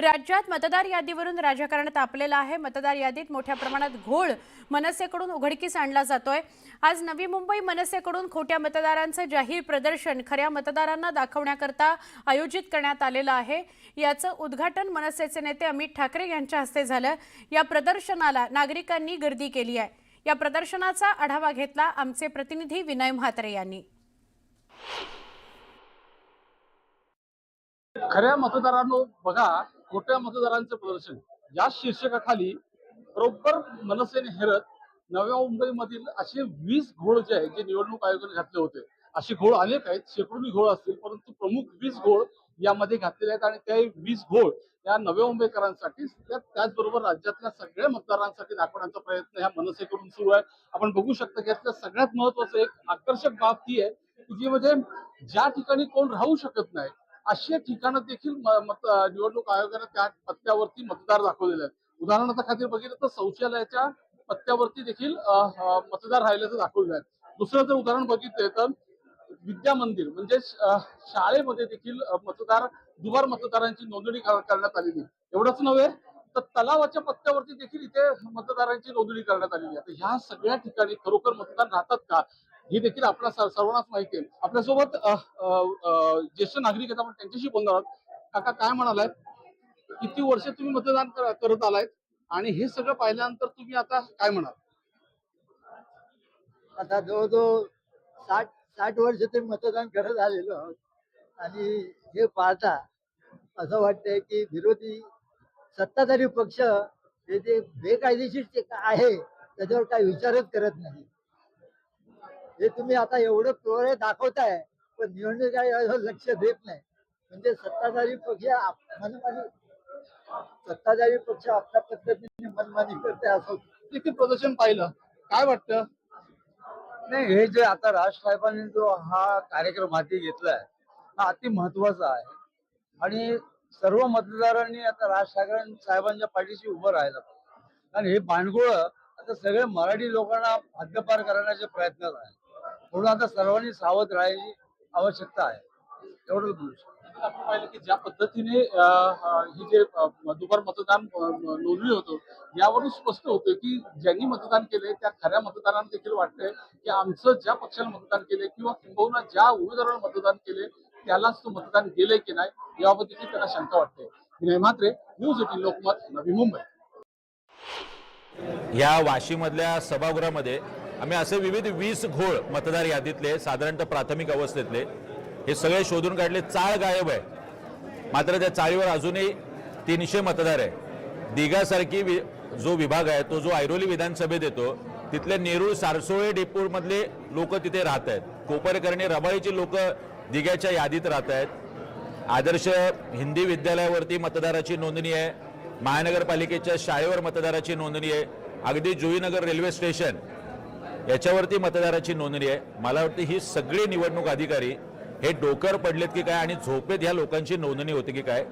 राज्यात मतदार यादीवरून राजकारण तापलेलं आहे. मतदार यादीत मोठ्या प्रमाणात घोळ मनसेकडून उघडकीस आणला जातोय. आज नवी मुंबई मनसेकडून खोट्या मतदारांचं जाहीर प्रदर्शन खऱ्या मतदारांना दाखवण्याकरता आयोजित करण्यात आलेलं आहे. याचं उद्घाटन मनसेचे नेते अमित ठाकरे यांच्या हस्ते झालं. या प्रदर्शनाला नागरिकांनी गर्दी केली आहे. या प्रदर्शनाचा आढावा घेतला आमचे प्रतिनिधी विनय म्हात्रे यांनी. खऱ्या मतदारांनो बघा खोट्या मतदारांचं प्रदर्शन. या शीर्षकाखाली बरोबर मनसेने हेरत नव्या मुंबईमधील असे वीस घोळ जे आहेत जे निवडणूक आयोगाने घातले होते असे घोळ अनेक आहेत. शेकडोनी घोळ असतील परंतु प्रमुख वीस घोळ यामध्ये घातलेले आहेत आणि ते वीस घोळ या नव्या मुंबईकरांसाठी त्याचबरोबर राज्यातल्या सगळ्या मतदारांसाठी दाखवण्याचा प्रयत्न ह्या मनसेकडून सुरू आहे. आपण बघू शकता की यातल्या सगळ्यात महत्वाचं एक आकर्षक बाब ती आहे की जी म्हणजे ज्या ठिकाणी कोण राहू शकत नाही अशी ठिकाणं देखील निवडणूक आयोगानं त्या पत्त्यावरती मतदार दाखवलेले आहेत. उदाहरणार्थ खातीर बघितलं तर शौचालयाच्या पत्त्यावरती देखील मतदार राहिल्याचं दाखवलेलं आहे. दुसरं जर उदाहरण बघितलं तर विद्या मंदिर म्हणजे शाळेमध्ये देखील मतदार दुबार मतदारांची नोंदणी करण्यात आलेली एवढंच नव्हे तर तलावाच्या पत्त्यावरती देखील इथे मतदारांची नोंदणी करण्यात आलेली आहे. तर ह्या सगळ्या ठिकाणी खरोखर मतदार राहतात का? हे देखील आपल्या सर्वांनाच माहिती आहे. आपल्यासोबत ज्येष्ठ नागरिक आहेत आपण त्यांच्याशी बोलणार आहोत. काका काय म्हणालाय किती वर्ष तुम्ही मतदान करत आलायत? आणि हे सगळं पाहिल्यानंतर तुम्ही आता काय म्हणाल? आता जवळजवळ साठ साठ वर्ष ते मतदान करत आलेलो आहोत. आणि हे पाहता असं वाटतंय की विरोधी सत्ताधारी पक्ष हे जे बेकायदेशीर जे आहे त्याच्यावर काही विचारच करत नाही हे तुम्ही आता एवढं तोरे दाखवताय पण निवडणूक लक्ष देत नाही. म्हणजे सत्ताधारी पक्ष मनमानी सत्ताधारी पक्ष आपल्या पद्धतीने मनमानी करते असं. देखील प्रदर्शन पाहिलं? काय वाटतं? नाही हे जे आता राज साहेबांनी जो हा कार्यक्रम हाती घेतलाय हा अति महत्त्वाचा आहे. आणि सर्व मतदारांनी आता राज ठाकरे साहेबांच्या पाठीशी उभं राहायला पाहिजे. आणि हे भांडगोळ आता सगळे मराठी लोकांना हद्दपार करण्याचे प्रयत्न आहे म्हणून आता सर्वांनी सावध राहायची आवश्यकता आहे. एवढंच बोलू शकतो. आपण पाहिलं की ज्या पद्धतीने ही जे अ, दुबार मतदान नोंदणी होतं यावरून स्पष्ट होतं की ज्यांनी मतदान केले त्या खऱ्या मतदारांना देखील वाटतंय की आमचं ज्या पक्षाला मतदान केले किंवा किंबहुना ज्या उमेदवाराला मतदान केले त्यालाच तो मतदान गेलंय की नाही याबाबत देखील त्यांना शंका वाटते. Vinay Mhatre news eighteen Lokmat Navi Mumbai. या वाशीमधल्या सभागृहामध्ये आम्ही असे विविध वीस घोळ मतदार यादीतले साधारणतः प्राथमिक अवस्थेतले हे सगळे शोधून काढले. चाळ गायब आहे. मात्र त्या चाळीवर अजूनही तीनशे मतदार आहे. दिघासारखी वि जो विभाग आहे तो जो ऐरोली विधानसभेत येतो तिथले नेरूळ सारसोळे डेपूरमधले लोक तिथे राहत आहेत. कोपरकरणी रबाळीची लोक दिघ्याच्या यादीत राहत आहेत. आदर्श हिंदी विद्यालयावरती मतदाराची नोंदणी आहे. महानगरपालिकेच्या शाळेवर मतदाराची नोंदणी आहे. अगदी जुईनगर रेल्वे स्टेशन याच्यावरती मतदाराची नोंदणी आहे. मला वाटतं ही सगळी निवडणूक अधिकारी हे डोकर पडलेत की काय आणि झोपेत ह्या लोकांची नोंदणी होती की काय.